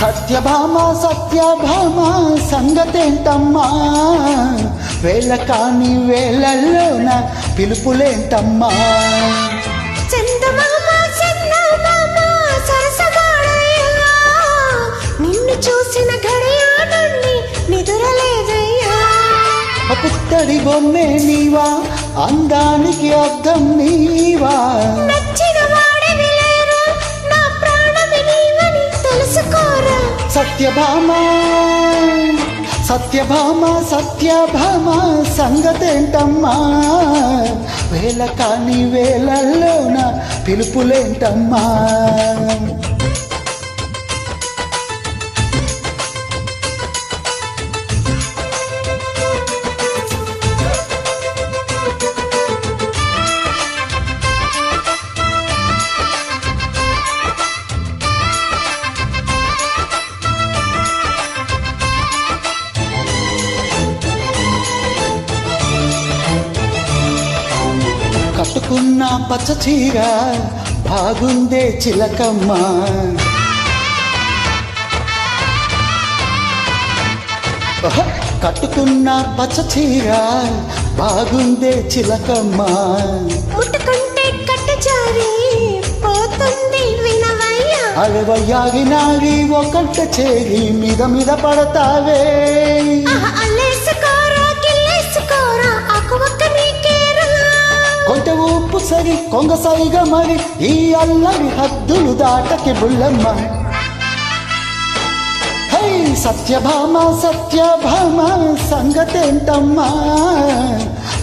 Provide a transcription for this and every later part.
సత్యభామ సత్యభామ సంగతేంటమ్మా? వేళ కాని వేళల్లోన పిలుపులేంటమ్మా? చూసిన గడియా నుండి నిదురలేదయ్యా పుత్తడి బొమ్మే నీవా? అందానికి అర్థం నీవా? సత్యభామ సత్యభామ సంగతేంటమ్మా? వేల కాని వేలల్లోన పిలుపులేంటమ్మా? కట్టుకున్న పచ్చ చీర బాగుందే చిలకమ్మ. కట్టుకున్న పచ్చ చీర బాగుందే చిలకమ్మ. ముట్టుకుంటే కట్ట జారి పోతుంది వినవయ్యా. అలవయ్యాగి నాగి ఒకంట చేరి మీద మీద పడతావే. కొంట ఉప్పు సరి కొంగ సరిగా మరి ఈ అల్లరి హద్దులు దాటకి బుల్లమ్మ. హై సత్యభామ సత్యభామ సంగతేంటమ్మా?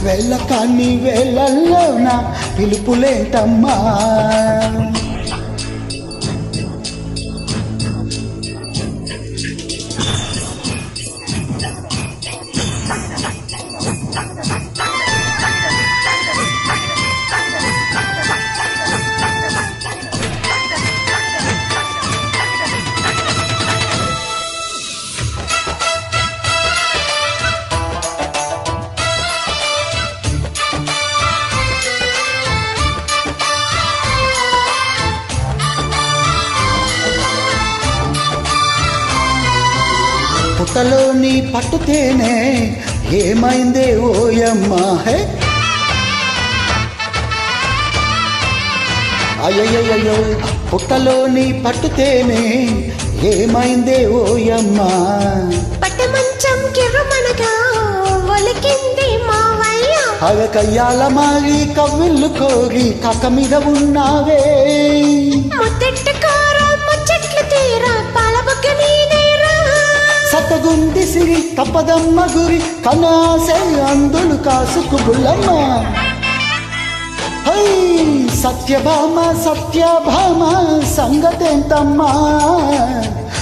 వెళ్ళ కాని నా పిలుపులేంటమ్మా? పుట్టలోని పట్టుతేనే ఏమైందే ఓయమ్మా హే? అయ్యయ్యో పుట్టలోని పట్టుతేనే ఏమైందే ఓయమ్మా? పట్ట మంచం కిర్రమనగా ఒలికింది మావయ్య అవ కయ్యాల మారి కవ్విల్లు కోరి కక్క మీద ఉన్నావే ముద్దెట్టుకోరా సతగుంది సిరి తప్పదమ్మ గురి కనాసే అందులు కాసుకు బుల్లమ్మ. హై సత్యభామ సత్యభామ సంగతేంతమ్మా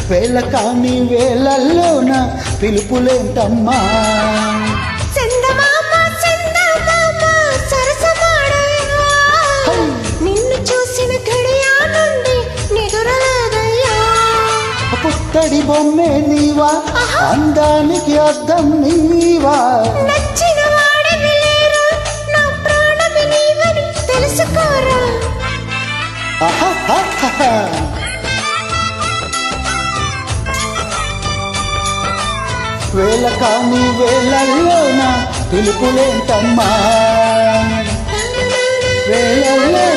వేళ కాని వేళల్లోన పిలుపులేంటమ్మా? పుత్తడి బొమ్మే నీవా? అందానికి అర్థం నీవా? నచ్చిన వాడివి లేరా నా ప్రాణమి నీవని తెలుసుకోరా? అహహహహ. వేళ కాని వేళల్లోన? పిలుపులేంటమ్మా? వేళల్లోన